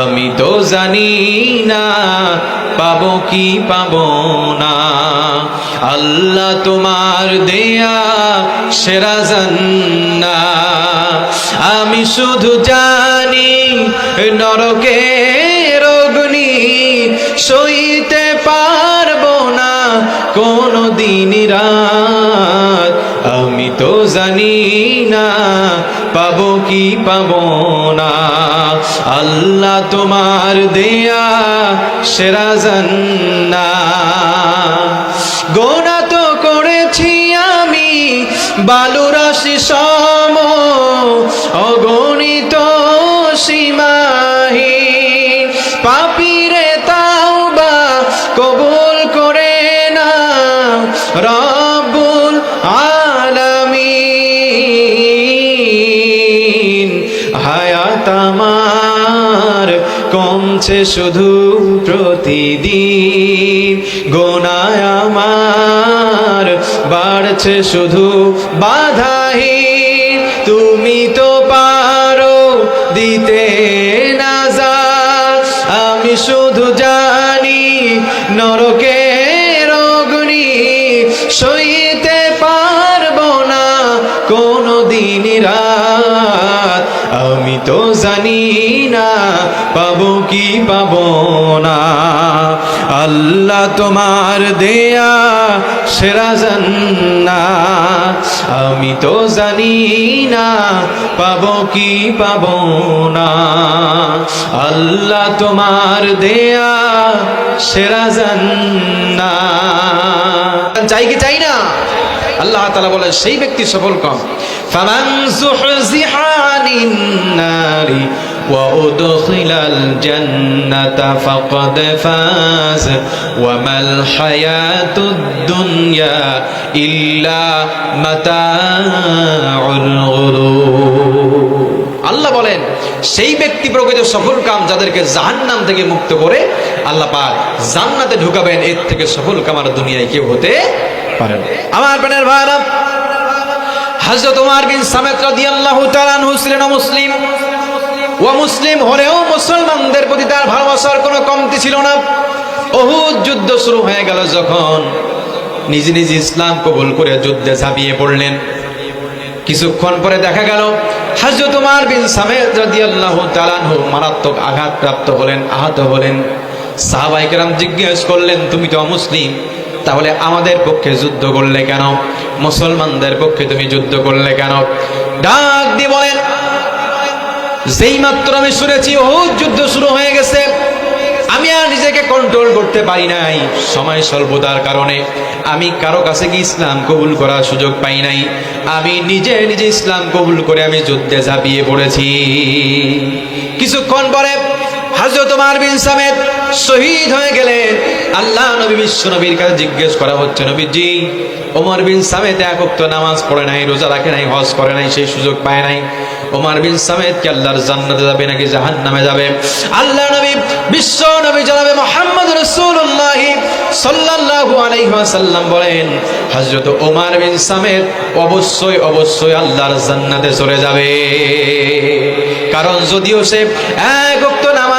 আমি তো জানি না, পাবো কি পাবো না। আল্লাহ তোমার দেয়া সেরা জান্না। আমি শুধু জানি নরকের অগ্নি সইতে পারব না কোনো দিন রাত। আমি তো জানি না পাবো কি পাবো না? আল্লাহ তোমার দেয়া সেরা জান্না গোনা তো করেছি আমি বালুরাশি সম অগণিত সীমাহি। পাপিরে তাওবা কবুল করে না রব্বুল কমছে শুধু প্রতিদিন গোনায় আমার, বাড়ছে শুধু বাধাহীন। তুমি তো পারো দিতে না যা, আমি শুধু জানি নরকের অগ্নি সইতে পারব না কোনো দিন রাত। আমি তো জানি না পাবো কি পাবো না? আল্লাহ তোমার দেয়া সেরা জান্না। আমি তো জানি না পাবো কি পাবো না। আল্লাহ তোমার দেয়া সেরা জান্না। চাই কি চাই না? আল্লাহ তালা বলে সেই ব্যক্তি সফল কম। নারি وأدخل الجنة فقد فاز وما الحياة الدنيا إلا متاع الغرور আল্লাহ বলেন সেই ব্যক্তি প্রকৃত সফল কাম যাদেরকে জাহান্নাম থেকে মুক্ত করে আল্লাহ পাক জান্নাতে ঢুকাবেন এর থেকে সফল কাম আর দুনিয়ায় কেউ হতে পারে না আমার প্রাণের ভাইরা হযরত ওমর বিন সামেত রাদিয়াল্লাহু তাআলা আনহু ছিলেন মুসলিম ও মুসলিম হলেও মুসলমানদের প্রতি তার ভালোবাসার কোনো কমতি ছিল না। অহুদ যুদ্ধ শুরু হয়ে গেল যখন নিজে নিজে ইসলাম কবুল করে যুদ্ধে ঝাঁপিয়ে পড়লেন। কিছুক্ষণ পরে দেখা গেল হাজরত বিন সামেদ রাদিয়াল্লাহু তাআলা আনহু মারাত্মক আঘাতপ্রাপ্ত হলেন, আহত হলেন। সাহাবাই জিজ্ঞেস করলেন, তুমি তো অমুসলিম, তাহলে আমাদের পক্ষে যুদ্ধ করলে কেন? মুসলমানদের পক্ষে তুমি যুদ্ধ করলে কেন? ডাক দিয়ে বলেন যেই মাত্র আমি শুনেছি ও যুদ্ধ শুরু হয়ে গেছে। আমি আর নিজেকে কন্ট্রোল করতে পারি নাই, সময় স্বল্পতার কারণে। আমি কারও কাছে কি ইসলাম কবুল করার সুযোগ পাই নাই। আমি নিজে নিজে ইসলাম কবুল করে আমি যুদ্ধে ঝাঁপিয়ে পড়েছি। কিছুক্ষণ পরে হাজরত তোমার বিন সামেদ শহীদ হয়ে গেলেন আল্লাহ নবী বিশ্ব নবীর কাছে জিজ্ঞেস করা হচ্ছে, নবীজি, ওমর বিন সামেদ এক ওয়াক্ত নামাজ পড়ে নাই, রোজা রাখে নাই, হজ করে নাই, সেই সুযোগ পায় নাই। ওমর বিন সামেদ কি আল্লাহর জান্নাতে যাবে নাকি জাহান্নামে যাবে? আল্লাহ নবী, বিশ্ব নবী জানাবে মোহাম্মদ রাসূলুল্লাহ সাল্লাল্লাহু আলাইহি ওয়াসাল্লাম বলেন, হযরত ওমর বিন সামেদ অবশ্যই অবশ্যই আল্লাহর জান্নাতে চলে যাবে। কারণ যদিও সে এক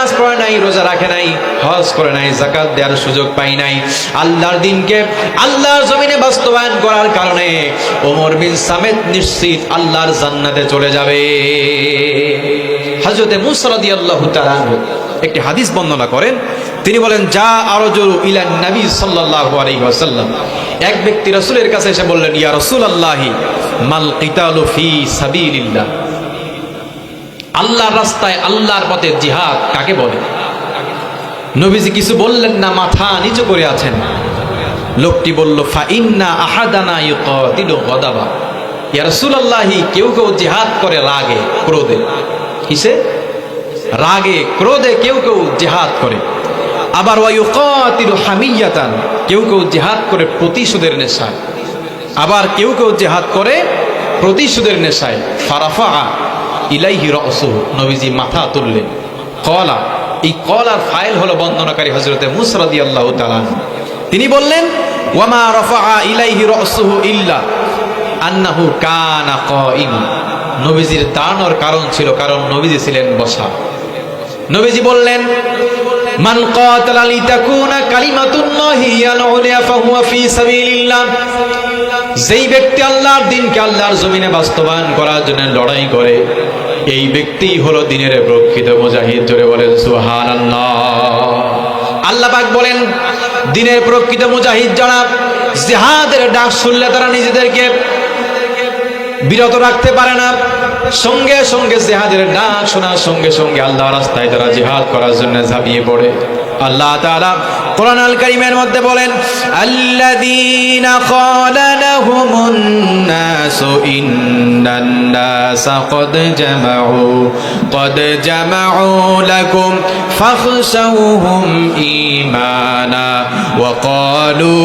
নামাজ পড়ে নাই, রোজা রাখে নাই, হজ করে নাই জাকাত দেওয়ার সুযোগ পাই নাই। আল্লাহর দিনকে আল্লাহর জমিনে বাস্তবায়ন করার কারণে ওমর বিন সামেদ নিশ্চিত আল্লাহর জান্নাতে চলে যাবে। হজরতে মুসরাদি আল্লাহ একটি হাদিস বর্ণনা করেন। তিনি বলেন, যা আরও জরু ইলান নবী সাল্লাল্লাহু আলাইহি ওয়াসাল্লাম। এক ব্যক্তি রাসূলের কাছে এসে বললেন, ইয়া রাসূলুল্লাহি, মাল কিতালু ফি সাবিলিল্লাহ। আল্লাহর রাস্তায় আল্লাহর পথে জিহাদ কাকে বলে? নবীজি কিছু বললেন না, মাথা নিচু করে আছেন। লোকটি বলল ফা ইন্না আহাদানা ইউকাতিলু গদাবা। ইয়া রাসূলুল্লাহি, কেউ কেউ জিহাদ করে রাগে, ক্রোধে। কিসে? রাগে, ক্রোধে কেউ কেউ জিহাদ করে। আবার ওয়ায়ুকাতিলু হামিয়াতান, কেউ কেউ জিহাদ করে প্রতিশোধের নেশায়। আবার, কেউ কেউ জিহাদ করে প্রতিশোধের নেশায়। ফারাফা ইলাইহি রসুহ নবীজি মাথা তুললেন। কলা এই কলার ফাইল হলো বন্দনাকারী হজরতে মুসরাদি আল্লাহ তিনি বললেন, ওয়ামা রফা আন্নাহু কারণ ছিল কারণ ছিলেন বসা। বললেন যেই ব্যক্তি আল্লাহর দিনকে আল্লাহর জমিনে বাস্তবায়ন করার জন্য লড়াই করে এই ব্যক্তি হলো দিনের প্রকৃত মুজাহিদ। জোরে বলেন সুহান আল্লাহ পাক বলেন, দিনের প্রকৃত মুজাহিদ যারা জেহাদের ডাক শুনলে তারা নিজেদেরকে বিরত রাখতে পারে না। সঙ্গে সঙ্গে জেহাদের ডাক শোনার সঙ্গে সঙ্গে আল্লাহ রাস্তায় তারা জেহাদ করার জন্য ঝাঁপিয়ে পড়ে। আল্লাহ তাআলা কোরআন আল কারীমের মধ্যে বলেন, আল্লাযীনা ক্বালা লাহুমুন নাসু ইন্নান নাসা ক্বাদ জামাউ ক্বাদ জামাউ লাকুম ফাখশাউহুম ঈমানা ওয়া ক্বালু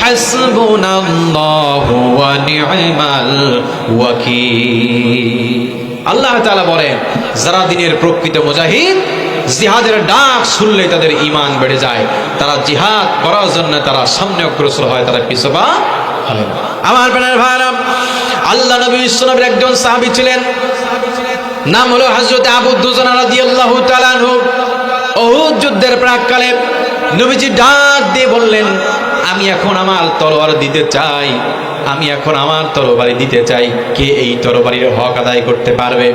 হাসবুনাল্লাহু ওয়া নি'মাল ওয়াকিল। আল্লাহ তাআলা বলেন, যারা দিনের প্রকৃত মুজাহিদ জিহাদের ডাক শুনলে তাদের ইমান বেড়ে যায়। তারা জিহাদ করার জন্য তারা সামনে অগ্রসর হয় তারা পিছপা আমার প্রাণের ভাইরা আল্লাহ নবী বিশ্বনবীর একজন সাহাবী ছিলেন। নাম হলো হযরত আবু দুজানা রাদিয়াল্লাহু তাআলা আনহু। উহুদ যুদ্ধের প্রাককালে নবীজি ডাক দিয়ে বললেন, আমি এখন আমার তলোয়ার দিতে চাই। আমি এখন আমার তরবারি দিতে চাই। কে এই তরবারির হক আদায় করতে পারবে?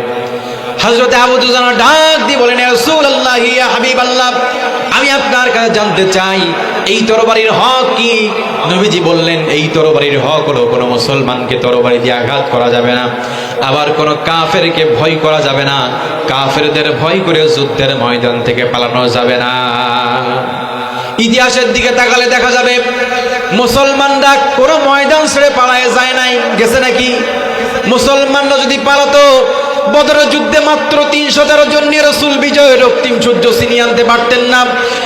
হযরত আবু দুজানা ডাক দিয়ে বলেন ইয়া রাসূলুল্লাহ, ইয়া হাবিবাল্লাহ, আমি আপনার কাছে জানতে চাই, এই তরবারির হক কি? নবীজি বললেন, এই তরবারির হক হলো কোনো মুসলমানকে তরবারি দিয়ে আঘাত করা যাবে না, আবার কোনো কাফেরকে ভয় করা যাবে না, কাফেরদের ভয় করে যুদ্ধের ময়দান থেকে পালানো যাবে না। ইতিহাসের দিকে তাকালে দেখা যাবে, মুসলমানরা কোনো ময়দান ছেড়ে পালায় যায় নাই, গেছে নাকি? মুসলমানরা যদি পালাতো বদরের যুদ্ধে মাত্র তিনশো তেরো জন নিয়ে রসুল বিজয়ের রক্তিম সূর্য ছিনিয়ে আনতে পারতেন না।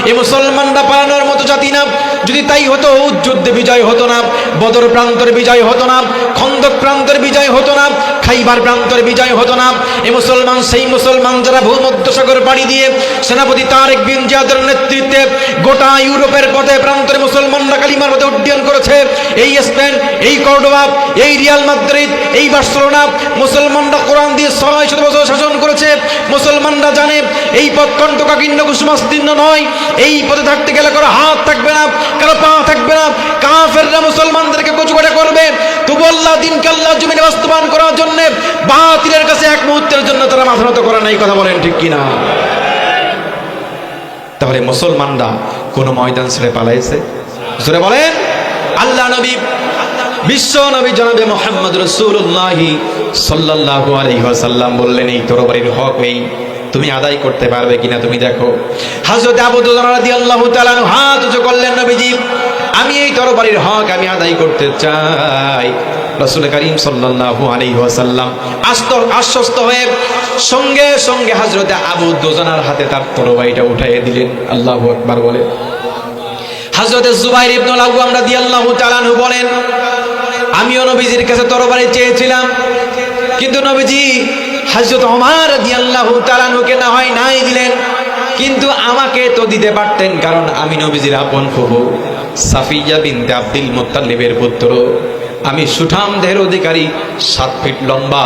এ মুসলমানরা পালানোর মতো জাতি না। যদি তাই হতো যুদ্ধে বিজয় হতো না, বদর প্রান্তর বিজয় হতো না, খন্দক প্রান্তর বিজয় হতো না, খাইবার প্রান্তর বিজয় হতো না। এ মুসলমান, সেই মুসলমান যারা ভূমধ্য সাগর পাড়ি দিয়ে সেনাপতি তারেক বিন জিয়াদের নেতৃত্বে গোটা ইউরোপের পথে প্রান্তরে মুসলমানরা কালিমার পথে উড্ডয়ন করেছে। এই স্পেন, এই কর্ডোবা এই রিয়াল মাদ্রিদ, এই বার্সেলোনা, মুসলমানরা কোরআন দিয়ে ছয় শত বছর শাসন করেছে, মুসলমানরা জানে এই পথ কণ্ঠকাকীর্ণ কুসুমাস্তীর্ণ নয়, এই পথে থাকতে গেলে কারও হাত থাকবে না, কারও পা থাকবে না, কাফেররা মুসলমানদেরকে কচুকাটা করবে তবু আল্লাহ দিনকে আল্লাহ জমিনে বাস্তবায়ন করার জন্য বাতিলের কাছে এক মুহূর্তের জন্য তারা মাথা নত করে নাই, কথা বলেন ঠিক কিনা? তাহলে মুসলমানরা কোন ময়দান ছেড়ে পালাইছে? বলেন, আল্লাহ নবী বিশ্ব নবী জনাবে মোহাম্মদ রসুল্লাহ সাল্লাল্লাহু আলাইহি ওয়াসাল্লাম বললেন, এই তরবারির হক এই তুমি আদায় করতে পারবে কিনা তুমি দেখো। আবু রাদিয়াল্লাহু তাআলা আনহু হাত উঁচু করলেন নবীজি, আমি এই তরবারির হক আমি আদায় করতে চাই। রাসূল করিম সাল্লাল্লাহু আলাইহি ওয়াসাল্লাম আস্ত, আশ্বস্ত হয়ে সঙ্গে সঙ্গে হযরত আবু দুজানার হাতে তার তরবারিটা উঠাইয়ে দিলেন। আল্লাহু আকবার বলে। হযরত জুবাইর ইবনুল আওয়াম রাদিয়াল্লাহু তাআলা আনহু বলেন আমিও নবীজির কাছে তরবারি চেয়েছিলাম। কিন্তু নবীজি হযরত ওমর রাদিয়াল্লাহু তাআলা আনহুকে না হয় নাই দিলেন। কিন্তু আমাকে তো দিতে পারতেন, কারণ আমি নবীজির আপন ফুফু সাফিয়া বিনতে আব্দুল মুত্তালিবের পুত্র। আমি সুঠাম দেহের অধিকারী, সাত ফিট লম্বা,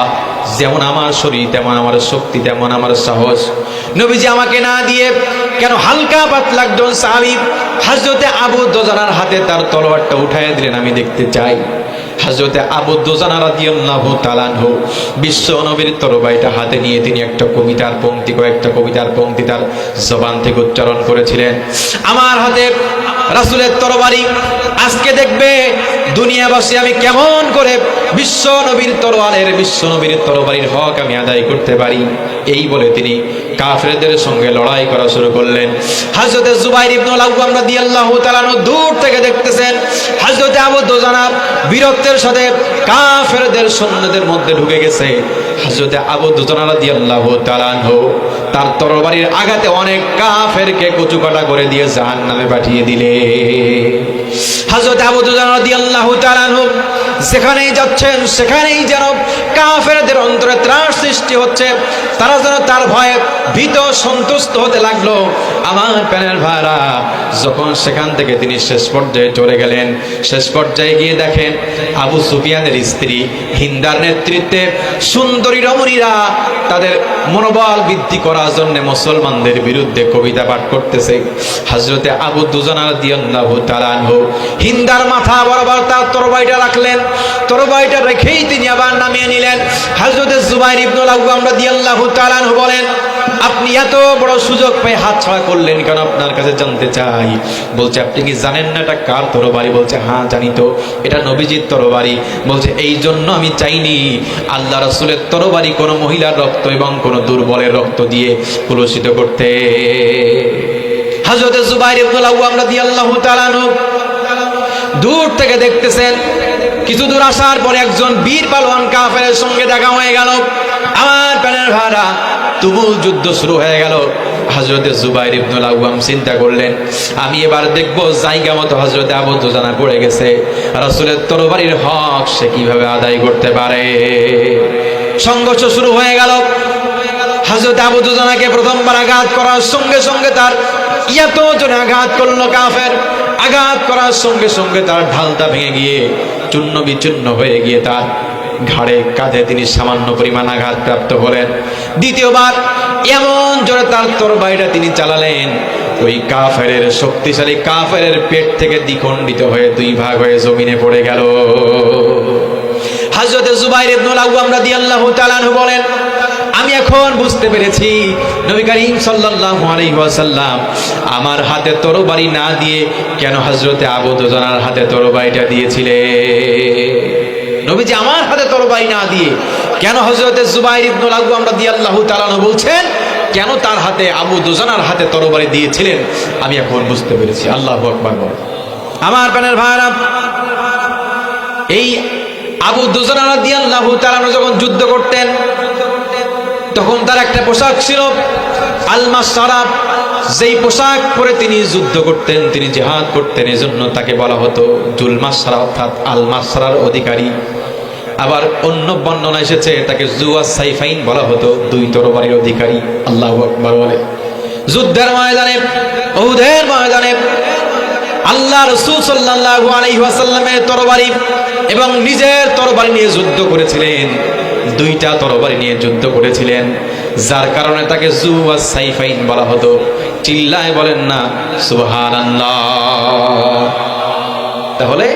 যেমন আমার শরীর, তেমন আমার শক্তি, তেমন আমার সাহস। নবীজি আমাকে না দিয়ে কেন হালকা পাতলা একজন সাহাবী হযরতে আবু দোজানার হাতে তার তলোয়ারটা উঠাইয়া দিলেন, আমি দেখতে চাই। হযরতে আবু দোজানা রাদিয়াল্লাহু তাআলা আনহু বিশ্ব নবীর তরবারিটা হাতে নিয়ে তিনি একটা কবিতার পংক্তি কয়েকটা কবিতার পংক্তি তার জবান থেকে উচ্চারণ করেছিলেন। আমার হাতে রাসূলের তরবারি আজকে দেখবে দুনিয়াবাসী আমি কেমন করে বিশ্ব নবীর তরোয়ারের বিশ্ব নবীর তরবারির হক আমি আদায় করতে পারি। এই বলে তিনি কাফেরদের সঙ্গে লড়াই করা শুরু করলেন। হাজরতে জুবাইর ইবনুল আওয়াম রাদিয়াল্লাহু তাআলা দূর থেকে দেখতেছেন হাজরতে আবু দুজানা বীরত্বের সাথে কাফেরদের সৈন্যদের মধ্যে ঢুকে গেছে। হাজরতে আবু দুজানা রাদিয়াল্লাহু তাআলা তার তরবারির আঘাতে অনেক কাফেরকে কচুকাটা করে দিয়ে জাহান্নামে পাঠিয়ে দিলে। হযরত আবু আনহু যেখানেই যাচ্ছেন, সেখানেই যেন কাফেরদের অন্তরে ত্রাস সৃষ্টি হচ্ছে। তারা যেন তার ভয়ে ভীত, সন্তুষ্ট হতে লাগল। আমার প্যানের ভাড়া যখন সেখান থেকে তিনি শেষ পর্যায়ে চলে গেলেন, শেষ পর্যায়ে গিয়ে দেখেন আবু সুফিয়ানের স্ত্রী, হিন্দার নেতৃত্বে সুন্দরী রমণীরা তাদের মনোবল বৃদ্ধি করার মুসলমানদের বিরুদ্ধে কবিতা পাঠ করতেছে। হজরতে আবু দুজনার দিয়াল্লাহু হিন্দার মাথা বরাবর তার তরবাইটা রাখলেন। তরবাইটা রেখেই তিনি আবার নামিয়ে নিলেন। হজরতে জুবাইর ইবনুল আওয়াম রাদিয়াল্লাহু তাআলাহু বলেন আপনি এত বড় সুযোগ পেয়ে হাত ছাড়া করলেন কেন? আপনার কাছে জানতে চাই। বলছে, আপনি কি জানেন না এটা কার তরবারি? বলছে হ্যাঁ জানি তো। এটা নবীজির তরবারি। বলছে এই জন্য আমি চাইনি। আল্লাহ রসুলের তরবারি কোনো মহিলার রক্ত এবং কোনো দুর্বলের রক্ত দিয়ে কলুষিত করতে। হাজরতে জুবাইর ইবনুল আওয়াম রাদিয়াল্লাহু তাআলা দূর থেকে দেখতেছেন কিছু দূর আসার পরে একজন বীর পালোয়ান কাফেরের সঙ্গে দেখা হয়ে গেল। আমার প্যানের ভাড়া তুমুল যুদ্ধ শুরু হয়ে গেল। হজরতে জুবাইর ইবনুল আওয়াম চিন্তা করলেন, আমি এবার দেখব জায়গা মতো হজরতে আবু দুজানা পড়ে গেছে। রাসূলের তরবারির হক সে কীভাবে আদায় করতে পারে? সংঘর্ষ শুরু হয়ে গেল। হজরত আবু দুজানাকে প্রথমবার আঘাত করার সঙ্গে সঙ্গে তার এত জনে আঘাত করল কাফের। আঘাত করার সঙ্গে সঙ্গে তার ঢালটা ভেঙে গিয়ে চূর্ণ বিচূর্ণ হয়ে গিয়ে তার ঘাড়ে কাঁধে তিনি সামান্য পরিমাণ আঘাত প্রাপ্ত হলেন। দ্বিতীয়বার এমন জোরে তার তরবারিটা তিনি চালালেন। ওই কাফেরের শক্তিশালী কাফেরের পেট থেকে দ্বিখণ্ডিত হয়ে দুই ভাগ হয়ে জমিনে পড়ে গেল। হাজরতে জুবাইর ইবনুল আওয়াম রাদিয়াল্লাহু তাআলা বলেন এখন বুঝতে পেরেছি, নবী করিম সাল্লাল্লাহু আলাইহি ওয়াসাল্লাম আমার হাতে তরবারি না দিয়ে কেন হযরতে আবু দুজানার হাতে তরবারিটা দিয়েছিলেন? নবীজি আমার হাতে তরবারি না দিয়ে কেন হযরতে জুবাইর ইবনুল আওয়াম রাদিয়াল্লাহু তাআলা আনহু বলছেন, কেন তার হাতে আবু দুজানার হাতে তরবারি দিয়েছিলেন? আমি এখন বুঝতে পেরেছি। আল্লাহু। আমার প্রাণের ভাইরা, এই আবু দুজনা রাদিয়াল্লাহু তাআলা যখন যুদ্ধ করতেন তখন তার একটা পোশাক ছিল আলমা সারাব যেই পোশাক পরে তিনি যুদ্ধ করতেন, তিনি জেহাদ করতেন, এজন্য তাকে বলা হতো জুলমা জুলমাসরা, অর্থাৎ আলমাসরার অধিকারী। আবার অন্য বর্ণনা এসেছে তাকে জুয়া সাইফাইন বলা হতো, দুই তরবারির অধিকারী, আল্লাহ আকবার বলে। যুদ্ধের ময়দানে ওহুদের ময়দানে, আল্লাহ রসুল সাল্লাল্লাহু আলাইহি ওয়াসাল্লামের তরবারি এবং নিজের তরবারি নিয়ে যুদ্ধ করেছিলেন। দুইটা তরবারি নিয়ে যুদ্ধ করেছিলেন। যার কারণে তাকে জুয়া সাইফাইন বলা হতো। চিল্লায় বলেন না তাহলে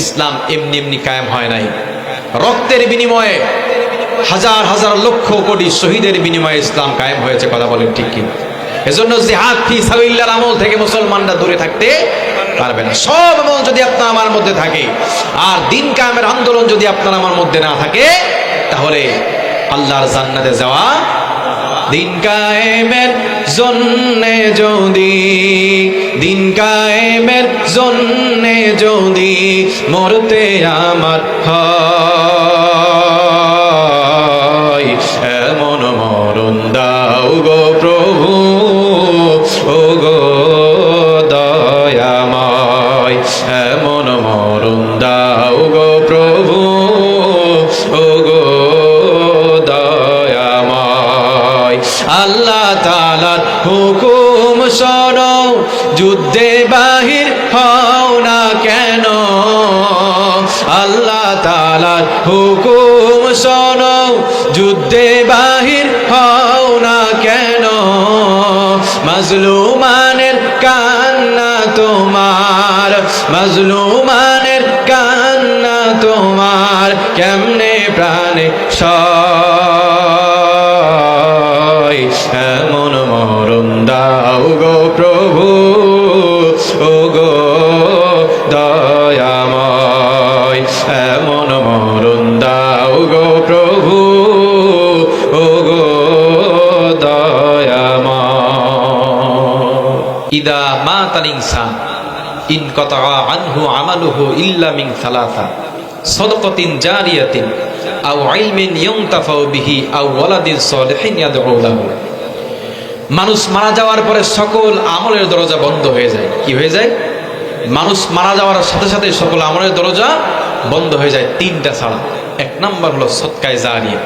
ইসলাম এমনি এমনি কায়েম হয় নাই। রক্তের বিনিময়ে হাজার হাজার লক্ষ কোটি শহীদের বিনিময়ে ইসলাম কায়েম হয়েছে, কথা বলেন ঠিক কি? এজন্য জিহাদ ফি সাবিল্লাহর আমল থেকে মুসলমানরা দূরে থাকতে পারবে না। সব আমল যদি আপনার আমার মধ্যে থাকে, আর দিন কায়েমের আন্দোলন যদি আপনার আমার মধ্যে না থাকে, তাহলে আল্লাহর জান্নাতে যাওয়া দিন কায়েমের জন্যে যদি, দিন কায়েমের জন্যে যদি মরতে আমার হয়। আল্লাহ তালার হুকুম শোনো, যুদ্ধে বাহির হও না কেন? আল্লাহ তালার হুকুম শোনো, যুদ্ধে বাহির হও না কেন? মাজলুমানের কান্না তোমার, মাজলুমানের কান্না তোমার, কেমনে প্রাণে সয় ইদা মাতাল ইনসান, ইন কতা আনহু আমালুহু ইল্লা মিন সালাসা, সদকাতিন জারিয়াতিন, আও ইলমিন ইয়ুনতাফাউ বিহি, আও ওয়ালাদিন সালিহিন ইয়াদউ লাহু। মানুষ মারা যাওয়ার পরে সকল আমলের দরজা বন্ধ হয়ে যায়। কি হয়ে যায়? মানুষ মারা যাওয়ার সাথে সাথে সকল আমলের দরজা বন্ধ হয়ে যায় তিনটা ছাড়া। এক নাম্বার হলো সৎকায় জারিয়া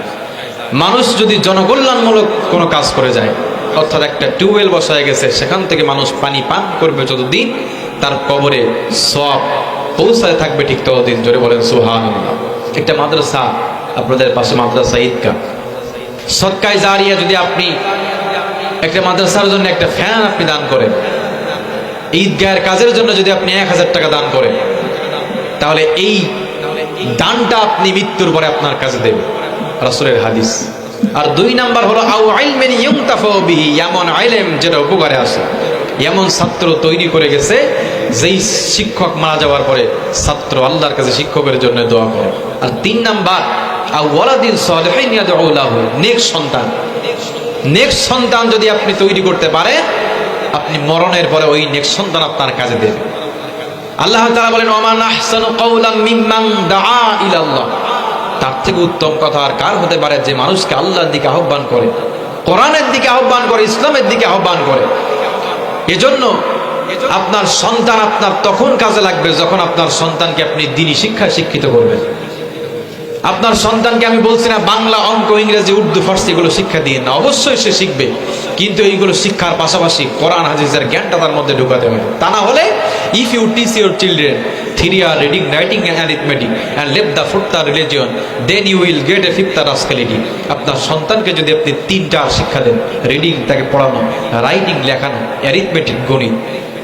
মানুষ যদি জনকল্যাণমূলক কোনো কাজ করে যায় অর্থাৎ একটা টিউবওয়েল বসায় গেছে, সেখান থেকে মানুষ পানি পান করবে যতদিন, তার কবরে সব পৌঁছায় থাকবে ঠিক ততদিন। জোরে বলেন সুহান একটা মাদ্রাসা, আপনাদের পাশে মাদ্রাসা ঈদগা সৎকায় জারিয়া যদি আপনি একটা মাদ্রাসার জন্য একটা ফ্যান আপনি দান করেন, ঈদগাহের কাজের জন্য যদি আপনি এক হাজার টাকা দান করেন, তাহলে এই দানটা আপনি মৃত্যুর পরে আপনার কাছে দেবে। রাসূলের হাদিস। আর দুই নাম্বার হলো, আউ আইলেম যেটা উপকারে আসে এমন ছাত্র তৈরি করে গেছে, যেই শিক্ষক মারা যাওয়ার পরে ছাত্র আল্লাহর কাছে শিক্ষকের জন্য দোয়া করে। আর তিন নাম্বার সন্তান। সন্তান যদি আপনি তৈরি করতে পারেন আপনি মরণের পরে ওই নেক্সট সন্তান আপনার কাজে দেবে। আল্লাহ বলেন ইলাল্লাহ। তার থেকে উত্তম কথা আর কার হতে পারে যে মানুষকে আল্লাহর দিকে আহ্বান করে, কোরআনের দিকে আহ্বান করে, ইসলামের দিকে আহ্বান করে? এজন্য আপনার সন্তান আপনার তখন কাজে লাগবে যখন আপনার সন্তানকে আপনি দিনী শিক্ষায় শিক্ষিত করবেন। আপনার সন্তানকে আমি বলছি না, বাংলা অঙ্ক, ইংরেজি, উর্দু, ফার্সি এগুলো শিক্ষা দিয়ে না। অবশ্যই সে শিখবে। কিন্তু এইগুলো শিক্ষার পাশাপাশি কোরআন হাদিসের জ্ঞানটা তার মধ্যে ঢুকাতে হবে। তা না হলে if you teach your children three R reading writing arithmetic and leave the fourth religion then you will get a fifth rascality আপনার সন্তানকে যদি আপনি তিনটা শিক্ষা দেন রিডিং তাকে পড়ানো রাইটিং লেখানো অ্যারিথমেটিক গণিত।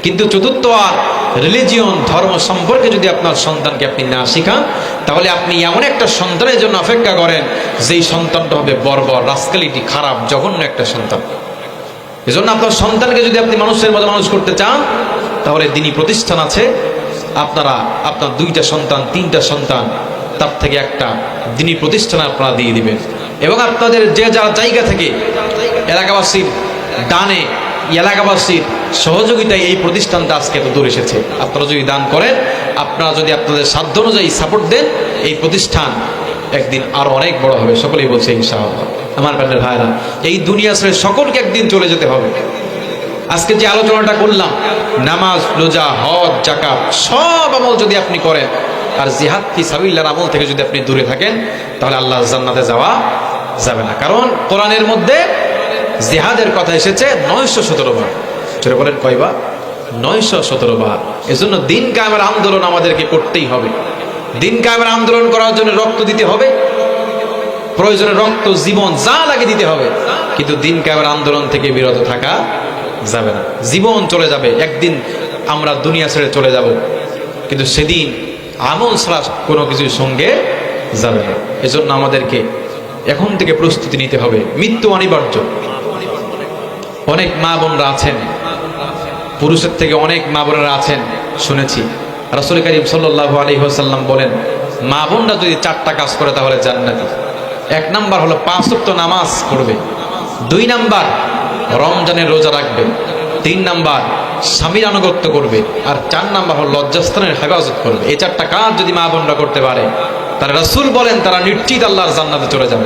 কিন্তু চতুর্থ আর রিলিজিয়ন ধর্ম সম্পর্কে যদি আপনার সন্তানকে আপনি না শিখান, তাহলে আপনি এমন একটা সন্তানের জন্য অপেক্ষা করেন, যেই সন্তানটা হবে বর্বর, রাস্কালিটি, খারাপ, জঘন্য একটা সন্তান। এজন্য আপনার সন্তানকে যদি আপনি মানুষের মতো মানুষ করতে চান, তাহলে দিনই প্রতিষ্ঠান আছে। আপনারা, আপনার দুইটা সন্তান, তিনটা সন্তান, তার থেকে একটা দিনী প্রতিষ্ঠান আপনারা দিয়ে দিবেন। এবং আপনাদের যে যার জায়গা থেকে এলাকাবাসীর ডানে, এলাকাবাসীর সহযোগিতায় এই প্রতিষ্ঠানটা আজকে এত দূর এসেছে। আপনারা যদি দান করেন, আপনারা যদি আপনাদের সাধ্য অনুযায়ী সাপোর্ট দেন, এই প্রতিষ্ঠান একদিন আরও অনেক বড় হবে। সকলেই বলছে, ইনশাআল্লাহ। আমার প্যান্ডের ভাইরা এই দুনিয়া ছেড়ে সকলকে একদিন চলে যেতে হবে। আজকে যে আলোচনাটা করলাম, নামাজ, রোজা, হজ জাকাত সব আমল যদি আপনি করেন, আর জিহাদ ফি সাবিল্লার আমল থেকে যদি আপনি দূরে থাকেন, তাহলে আল্লাহ জান্নাতে যাওয়া যাবে না। কারণ কোরআনের মধ্যে জিহাদের কথা এসেছে নয়শো সতেরো বার। চলে বলেন কয়বার? নয়শো সতেরো বার। এজন্য দিন কায়েমের আন্দোলন আমাদেরকে করতেই হবে। দিন কায়েমের আন্দোলন করার জন্য রক্ত দিতে হবে। প্রয়োজনে রক্ত, জীবন, যা লাগে দিতে হবে। কিন্তু দিন কায়েমের আন্দোলন থেকে বিরত থাকা যাবে না। জীবন চলে যাবে। একদিন আমরা দুনিয়া ছেড়ে চলে যাব। কিন্তু সেদিন আমল ছাড়া কোনো কিছুর সঙ্গে যাবে না। এজন্য আমাদেরকে এখন থেকে প্রস্তুতি নিতে হবে। মৃত্যু অনিবার্য। অনেক মা বোনরা আছেন। পুরুষের থেকে অনেক মা বোনেরা আছেন, শুনেছি। রাসুল করিম সাল্লাহ আলী সাল্লাম বলেন, মা বোনরা যদি চারটা কাজ করে তাহলে জান্নাতি। এক নাম্বার হলো পাঁচ ওয়াক্ত নামাজ পড়বে। দুই নাম্বার, রমজানের রোজা রাখবে। তিন নাম্বার, স্বামীর আনুগত্য করবে। আর চার নাম্বার হল লজ্জাস্থানের হেফাজত করবে। এই চারটা কাজ যদি মা বোনরা করতে পারে তারা রাসূল বলেন, তারা নিশ্চিত আল্লাহর জান্নাতে চলে যাবে।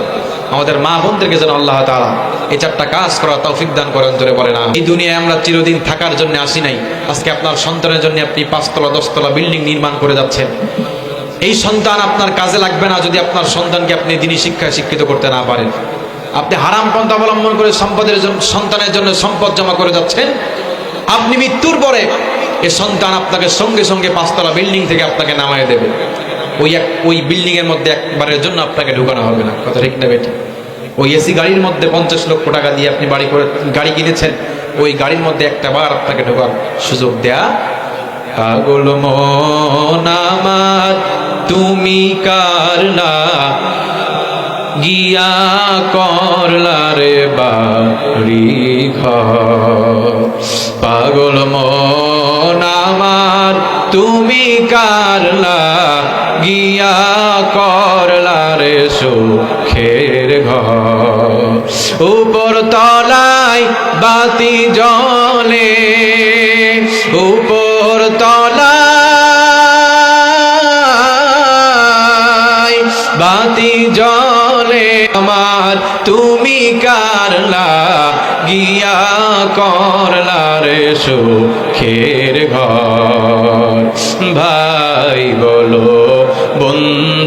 আমাদের মা বোনদেরকে যেন আল্লাহ তাআলা এই চারটা কাজ করা তৌফিক দান করেন, জোরে বলে না এই দুনিয়ায় আমরা চিরদিন থাকার জন্য আসি নাই। আজকে আপনার সন্তানের জন্য আপনি পাঁচতলা, দশতলা বিল্ডিং নির্মাণ করে যাচ্ছেন। এই সন্তান আপনার কাজে লাগবে না যদি আপনার সন্তানকে আপনি দিনই শিক্ষায় শিক্ষিত করতে না পারেন। আপনি হারাম পন্থা অবলম্বন করে সম্পদের জন্য, সন্তানের জন্য সম্পদ জমা করে যাচ্ছেন। আপনি মৃত্যুর পরে এ সন্তান আপনাকে সঙ্গে সঙ্গে পাঁচতলা বিল্ডিং থেকে আপনাকে নামায় দেবে। ওই এক ওই বিল্ডিংয়ের মধ্যে একবারের জন্য আপনাকে ঢুকানো হবে না। কথা ঠিক না বেটি? ওই এসি গাড়ির মধ্যে পঞ্চাশ লক্ষ টাকা দিয়ে আপনি বাড়ি করে গাড়ি কিনেছেন, ওই গাড়ির মধ্যে একটা বার আপনাকে ঢোকার সুযোগ দেয়া পাগল মন আমার, তুমি কার না? গিয়া করলা রে বাড়ি ঘর। পাগল মন আমার, তুমি কারলা গিয়া করলা রে ঘর উপর তলায় বাতি জলে উপর তলায় বাতি জলে আমার তুমি কারলা গিয়া করলা রে সুখের ঘর? ভাই বলো, বন্ধু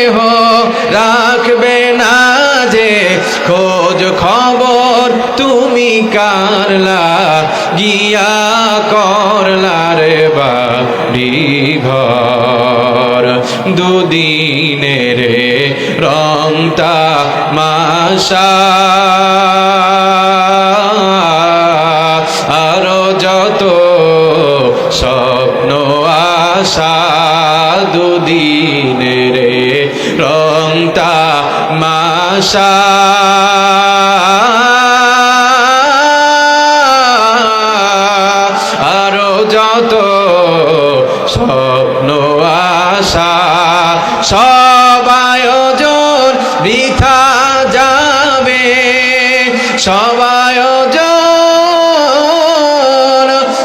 কে হো রাখবে না যে, খোঁজ খবর তুমি কারলা, গিয়া করলা রে বাড়ি ঘর। দুদিনের রংতা মাসা স্বপ্ন, আশা সব আয়োজন বৃথা যাবে। সব আয়োজন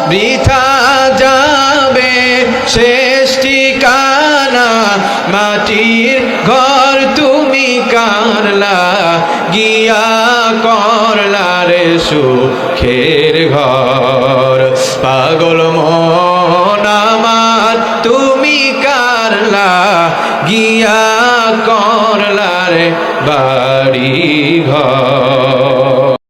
বৃথা যাবে। শেষ ঠিকানা মাটির ঘর তুমি কারলা, গিয়া করলা রে সুখের ঘর। পাগল মন গিয়া করলা রে বাড়ি ঘর।